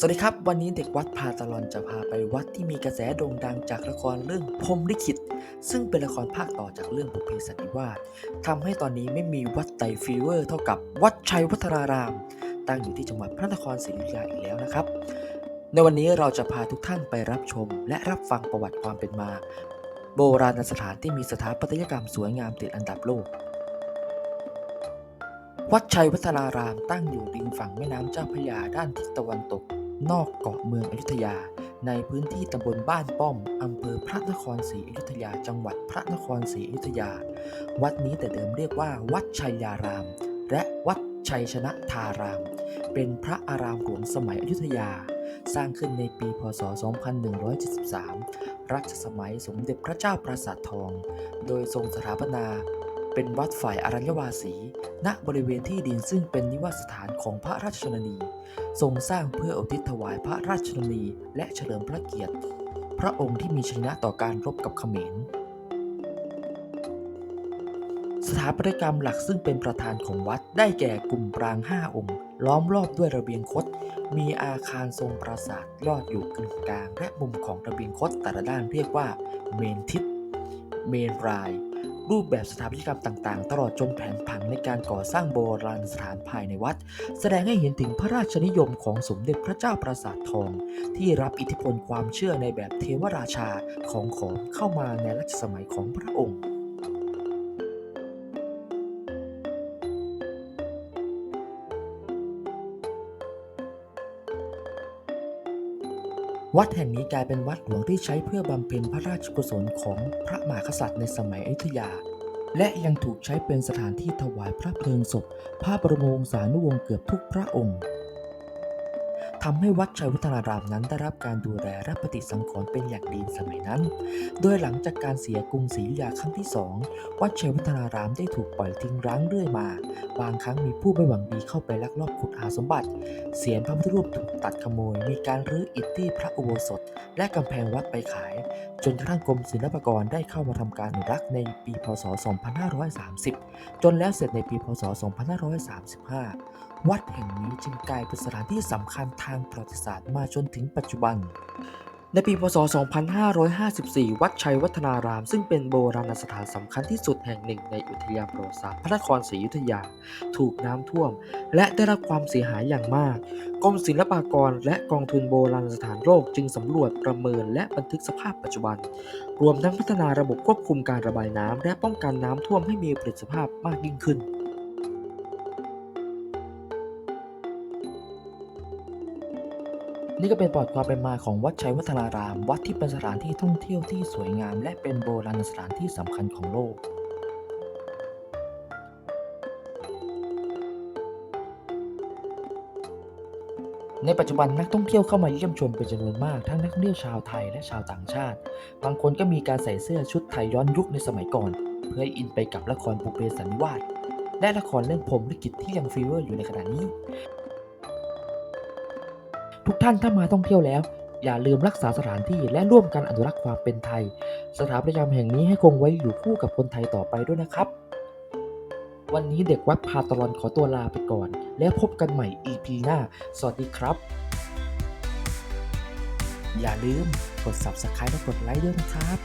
สวัสดีครับ วันนี้เด็กวัดพาตลอนจะพาไปวัดที่มีกระแสโด่งดังจากละครเรื่องพรมลิขิต ซึ่งเป็นละครภาคต่อจากเรื่องบุพเพสันนิวาสทำให้ตอนนี้ไม่มีวัดไตฟีเวอร์ เท่ากับวัดชัยวัฒนาราม ตั้งอยู่ที่จังหวัดพระนครศรีอยุธยาอีกแล้วนะครับ ในวันนี้เราจะพาทุกท่านไปรับชม และรับฟังประวัติความเป็นมา โบราณสถานที่มีสถาปัตยกรรมสวยงามติดอันดับโลกวัดชัยวัฒนารามตั้งอยู่ริมฝั่งแม่น้ำเจ้าพระยาด้านทิศตะวันตก นอกเกาะเมืองอยุธยา ในพื้นที่ตำบลบ้านป้อม อำเภอพระนครศรีอยุธยา จังหวัดพระนครศรีอยุธยา วัดนี้แต่เดิมเรียกว่า วัดชัยยาราม และวัดชัยชนะทาราม เป็นพระอารามหลวงสมัยอยุธยา สร้างขึ้นในปี พศ 2173 รัชสมัยสมเด็จพระเจ้าปราสาททอง โดยทรงสถาปนา เป็นวัดฝ่ายอรัญญวาสี ณ บริเวณที่ดินซึ่งเป็นนิวาสถานของพระราชชนนี ทรงสร้างเพื่ออุทิศถวายพระราชชนนีและเฉลิมพระเกียรติ พระองค์ที่มีชนะต่อการรบกับเขมร สถาปัตยกรรมหลักซึ่งเป็นประธานของวัดได้แก่กลุ่มปรางห้าองค์ ล้อมรอบด้วยระเบียงคด มีอาคารทรงปราสาทยอดอยู่กึ่งกลาง และมุมของระเบียงคดแต่ละด้านเรียกว่าเมนทิศเมนราย รูปแบบสถาปัตยกรรมต่างๆ ตลอดจนแผนผังในการก่อสร้างโบราณสถานภายในวัด แสดงให้เห็นถึงพระราชนิยมของสมเด็จพระเจ้าปราสาททอง ที่รับอิทธิพลความเชื่อในแบบเทวราชาของขอมเข้ามาในรัชสมัยของพระองค์ วัดแห่งนี้กลายเป็นวัดหลวงที่ใช้เพื่อบำเพ็ญพระราชกุศลของพระมหากษัตริย์ในสมัยอยุธยา และยังถูกใช้เป็นสถานที่ถวายพระเพลิงศพ พระบรมวงศานุวงศ์เกือบทุกพระองค์ ทำให้วัดชัยวัฒนารามนั้นได้รับการดูแลและปฏิสังขรณ์เป็นอย่างดีสมัยนั้น โดยหลังจากการเสียกรุงศรีอยุธยาครั้งที่สองวัดชัยวัฒนารามได้ถูกปล่อยทิ้งร้างเรื่อยมา บางครั้งมีผู้ไม่หวังดีเข้าไปลักลอบขุดหาสมบัติ เสียนพระพุทธรูปถูกตัดขโมย มีการรื้ออิฐที่พระอุโบสถ และกำแพงวัดไปขาย จนกระทั่งกรมศิลปากรได้เข้ามาทำการอนุรักษ์ในปีพศ 2530 จนแล้วเสร็จในปีพศ 2535วัดแห่งนี้จึงกลายเป็นสถานที่สำคัญทางประวัติศาสตร์มาจนถึงปัจจุบัน ในปีพศ 2554 วัดชัยวัฒนาราม ซึ่งเป็นโบราณสถานสำคัญที่สุดแห่งหนึ่งในอุทยานประวัติศาสตร์พระนครศรีอยุธยา ถูกน้ำท่วม และได้รับความเสียหายอย่างมาก กรมศิลปากรและกองทุนโบราณสถานโลกจึงสำรวจประเมินและบันทึกสภาพปัจจุบัน รวมทั้งพัฒนาระบบควบคุมการระบายน้ำและป้องกันน้ำท่วมให้มีประสิทธิภาพมากยิ่งขึ้น นี่ก็เป็นประวัติความเป็นมาของวัดชัยวัฒนาราม วัดที่เป็นสถานที่ท่องเที่ยวที่สวยงาม และเป็นโบราณสถานที่สำคัญของโลกในปัจจุบันนักท่องเที่ยวเข้ามาเยี่ยมชมเป็นจำนวนมากทั้งนักท่องเที่ยวชาวไทยและชาวต่างชาติ บางคนก็มีการใส่เสื้อชุดไทยย้อนยุคในสมัยก่อน เพื่ออินไปกับละครบุพเพสันนิวาสและละครเรื่องพรมลิขิตที่ยังฟีเวอร์อยู่ในขณะนี้ ทุกท่านถ้ามาท่องเที่ยวแล้ว อย่าลืมรักษาสถานที่และร่วมกันอนุรักษ์ความเป็นไทย สถาปัตยกรรมแห่งนี้ให้คงไว้อยู่คู่กับคนไทยต่อไปด้วยนะครับ วันนี้เด็กวัดพาตลอนขอตัวลาไปก่อน และพบกันใหม่ EP หน้า สวัสดีครับ อย่าลืมกด Subscribe และกดไลค์ด้วยนะครับ